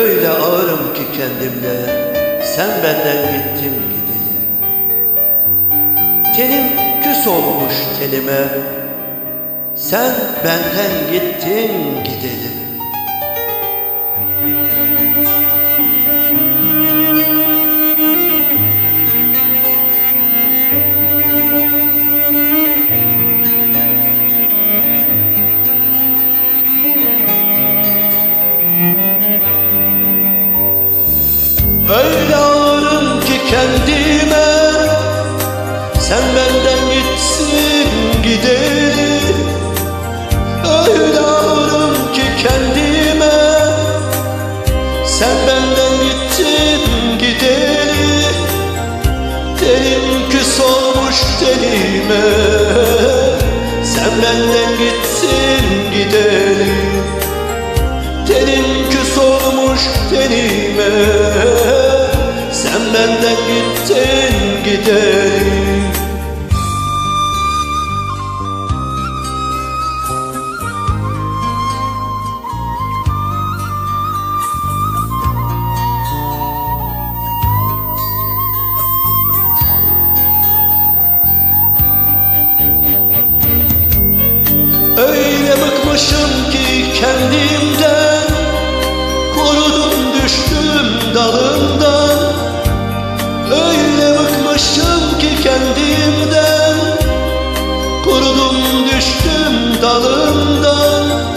Öyle ağırım ki kendimle Sen benden gittin gideli. Tenim küs olmuş tenime Sen benden gittin gideli Öyle ağırım ki kendime Sen benden gitsin gideri Öyle ağırım ki kendime Sen benden gittin gideri Tenim küs olmuş tenime Sen benden gitsin gideri Tenin küs olmuş tenime Sen benden gittin gidelim Öyle bıkmışım ki kendimden kendimden Kurudum düştüm dalından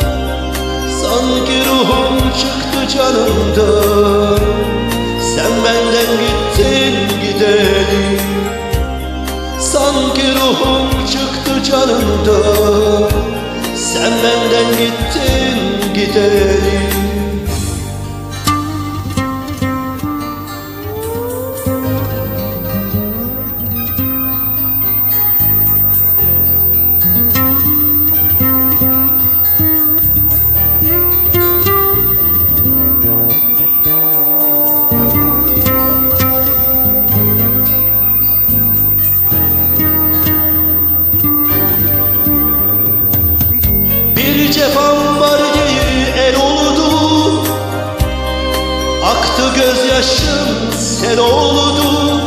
Sanki ruhum çıktı canımdan. Sen benden gittin gidelim. Sanki ruhum çıktı canımdan. Sen benden gittin gidelim cefam var diye el oldu Aktı gözyaşım sel oldu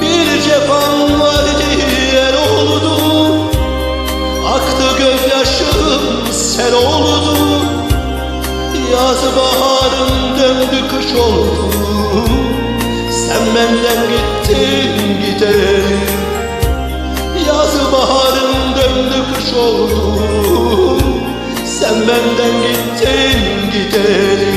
Bir cefam var diye el oldu Aktı gözyaşım sel oldu Yaz baharım döndü kış oldu. Sen benden gittin gidelim. Yaz baharım döndü kış oldu benden gittin gidelim